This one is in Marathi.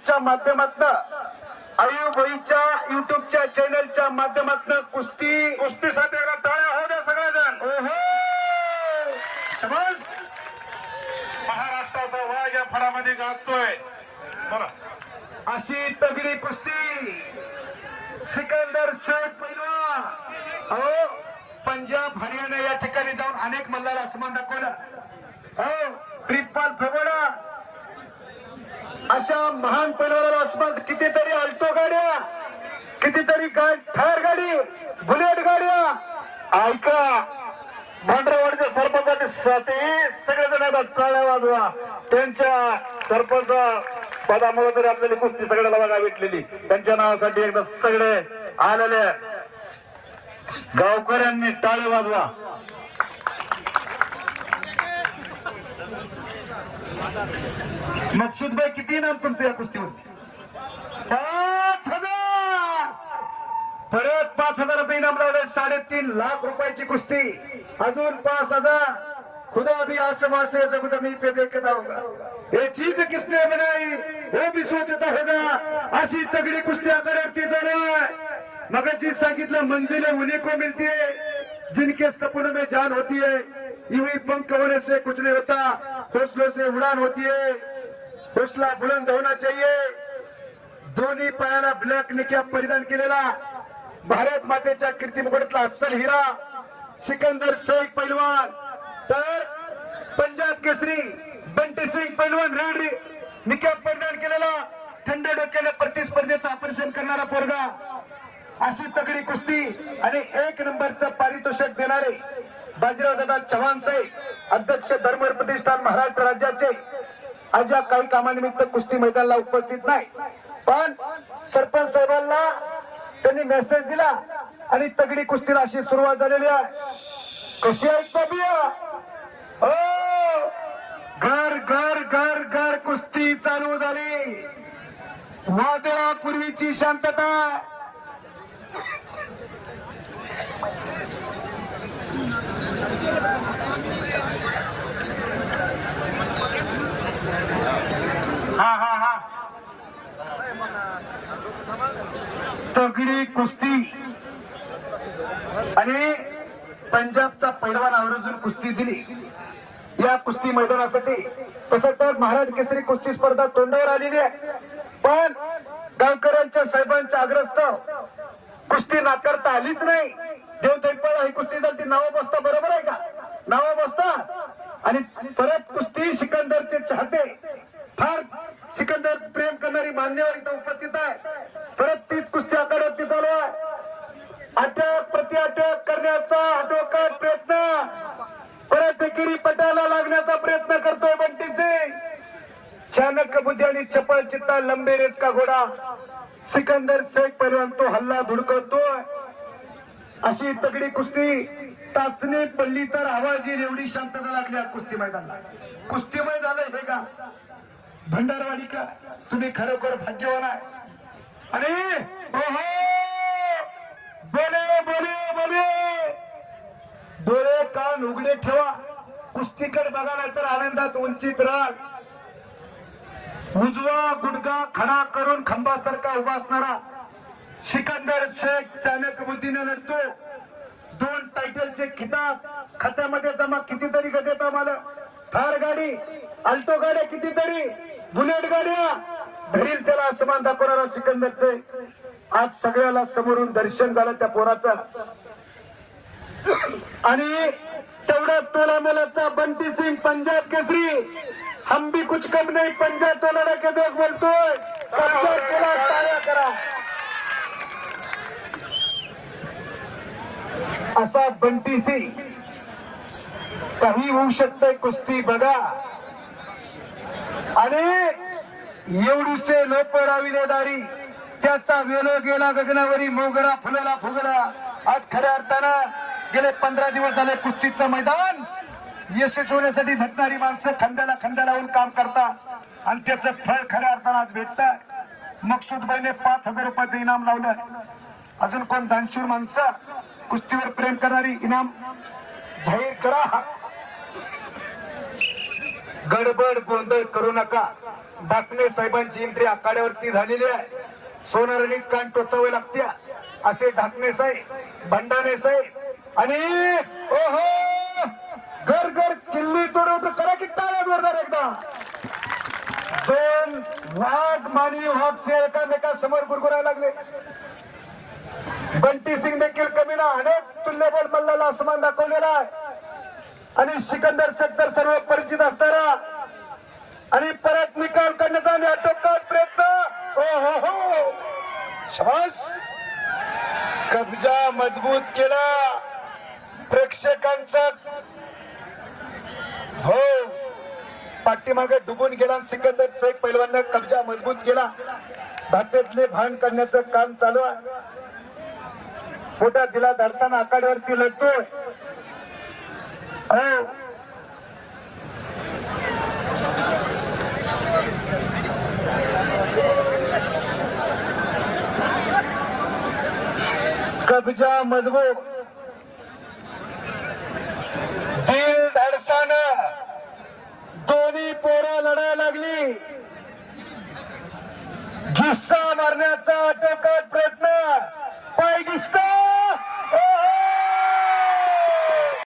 युट्यूबच्या माध्यमातून आयुबाईच्या युट्यूबच्या चॅनलच्या माध्यमातून कुस्ती कुस्तीसाठी एकदा टाळ्या होऊ द्या सगळेजण. समज महाराष्ट्राचा वाघ या फडामध्ये गाजतोय. बोला अशी तगडी कुस्ती. सिकंदर शेख पैलवान. अहो पंजाब हरियाणा या ठिकाणी जाऊन अनेक मल्लाला आसमान दाखवलं हो प्रीतपाल फगोडा. अशा महान पैलवानाला असमान कितीतरी अल्टो गाड्या कितीतरी काय ठार गाडी बुलेट गाड्या. ऐका भांडरावाडीच्या सरपंचासाठी सगळेजण एकदा टाळ्या वाजवा. त्यांच्या सरपंच पदामुळे तरी आपल्याला कुस्ती सगळ्याला बघा भेटलेली. त्यांच्या नावासाठी एकदा सगळे आलेले गावकऱ्यांनी टाळे वाजवा. मकसूद भाई किती इनाम तुमचं या कुस्तीवर? पाच हजार! परत पाच हजाराचं इनाम लावलं साडेतीन लाख रुपयाची कुस्ती. अजून पाच हजार! खुदा भी आसमां से जब जमीन पे देखता होगा ये चीज किसने बनाई? वो भी सोचता होगा अशी तगडी कुस्ती आकड्यावरती चालू आहे मगाशी सांगितलं मंजिलें उन्हीं को मिलती है जिनके सपनों में जान होती है यूं ही पंख होने से कुछ नहीं होता. हौसलों से उड़ान होती है। हौसला बुलंद होना चाहिए। दोन्ही पायाला ब्लॅक निक्या परिधान केलेला भारत मातेच्या कीर्ती मुकुटातला अस्सल हिरा सिकंदर शेख पैलवान तर पंजाब केसरी बंटी सिंग पैलवान रेड निक्या परिधान केलेला थंड डोक्याने प्रतिस्पर्धेचं ऑपरेशन करणारा पोरगा अशी तगडी कुस्ती आणि एक नंबरचं पारितोषिक देणारे बाजीराव दादा चव्हाण साहेब. अध्यक्ष धर्मवीर प्रतिष्ठान महाराष्ट्र राज्याचे आज या काही कामानिमित्त कुस्ती मैदानाला उपस्थित नाही. पण सरपंच साहेबांना त्यांनी मेसेज दिला आणि तगडी कुस्तीला अशी सुरुवात झालेली आहे. कशी आहे हो. घर घर घर घर कुस्ती चालू झाली. वादळापूर्वीची शांतता हा हा हा दगडी कुस्ती आणि पंजाबचा पैलवान आवर्जून कुस्ती दिली. या कुस्ती मैदानासाठी तसं तर महाराज केसरी कुस्ती स्पर्धा तोंडावर आलेली आहे. पण गावकऱ्यांच्या साहेबांच्या आग्रस्तव कुस्ती नाकारता आलीच नाही. देव दैपाळा ही कुस्ती झाली ती नावं बसता बरोबर आहे का? नावं बसता. आणि परत कुस्ती सिकंदरचे चाहते. फार सिकंदर प्रेम करणारी मान्यवर इथं उपस्थित आहे. परत तीच कुस्ती आखाड्यात चालू आहे अटक प्रति अटक करण्याचा आटोकाट प्रयत्न परत एकेरी पटाला लागण्याचा प्रयत्न करतोय बंटी सिंग चाणक्य बुद्धी आणि चपळ चित्ता लंबे रेस का घोडा? सिकंदर शेख पहिलवान तो हल्ला धुडकवतोय. अशी तगडी कुस्ती टाचणी पडली तर आवाज येईल एवढी शांतता लागली आज कुस्ती मैदानला. कुस्तीमय झालंय हे का? भंडारवाडी का? तुम्ही खरोखर भाग्यवान आहे. अरे ओहो! बोले बोले बोले! डोळे कान उघडे ठेवा. कुस्तीकडे बघा नाही तर आनंदात उंचीत राहा उजवा गुडगा खडा करून खंबासारखा उभा असणारा सिकंदर शेख चाणक्य बुद्धीने लढतो. दोन टायटलचे खिताब खात्यामध्ये जमा कितीतरी गदेत आम्हाला थार गाडी अल्टो गाड्या कितीतरी बुलेट गाड्या. धरील त्याला असमान दाखवणारा सिकंदरचे आज सगळ्याला समोरून दर्शन झालं त्या पोराचं. आणि तेवढ्याच तोला मोलाचा बंटी सिंग पंजाब केसरी. हम भी कुछ कम नाही पंजाब तो के देख बोलतोय. पंजाब केला टाळ्या करा. असा बंटी सिंग काही होऊ शकतंय कुस्ती बघा. आणि एवढीसे लोक राविलेदारी त्याचा वेलो गेला गगनावरी मोगरा फुलला फुगला. आज खऱ्या अर्थानं गेले पंधरा दिवस झाले कुस्तीचं मैदान. यशस्वी होण्यासाठी झटणारी माणसं खांद्याला खांद्या लावून काम करतात आणि त्याचं फळ खऱ्या अर्थानं आज भेटत मकसूदबाईने पाच हजार रुपयाचं इनाम लावलं अजून कोण? दानशूर माणसं. कुस्तीवर प्रेम करणारी इनाम जाहीर करा. गडबड गोंधळ करू नका. डाकणे साहेबांची एंट्री आखाड्यावरती झालेली आहे. सोनारणीत कान टोचावे लागत्या. असे ढाकणे साहेब भंडाणे साहेब आणि ओहो! घर घर किल्ली तोडवतो करा की टाळ्या जोरदार एकदा. दोन वाघ मानवी वाघ से एकामेका समोर गुरगुरायला लागले. बंटी सिंग देखील कमी ना अनेक तुल्यबल मल्लाला असमान दाखवलेला आहे. आणि सिकंदर सेक्टर सर्व परिचित असणारा. आणि परत निकाल करण्याचा आणि आटोकाट प्रयत्न. हो हो शाबास! कब्जा मजबूत केला. प्रेक्षकांचा हो. पाठीमागे डुबून गेला आणि सिकंदर शेख पैलवान कब्जा मजबूत केला. भारतातले भान करण्याचं काम चालू आहे. मोठा दिला दर्शन आखाड्यावरती लढतोय हो. कब्जा मजबूत दिल धडसान दोन्ही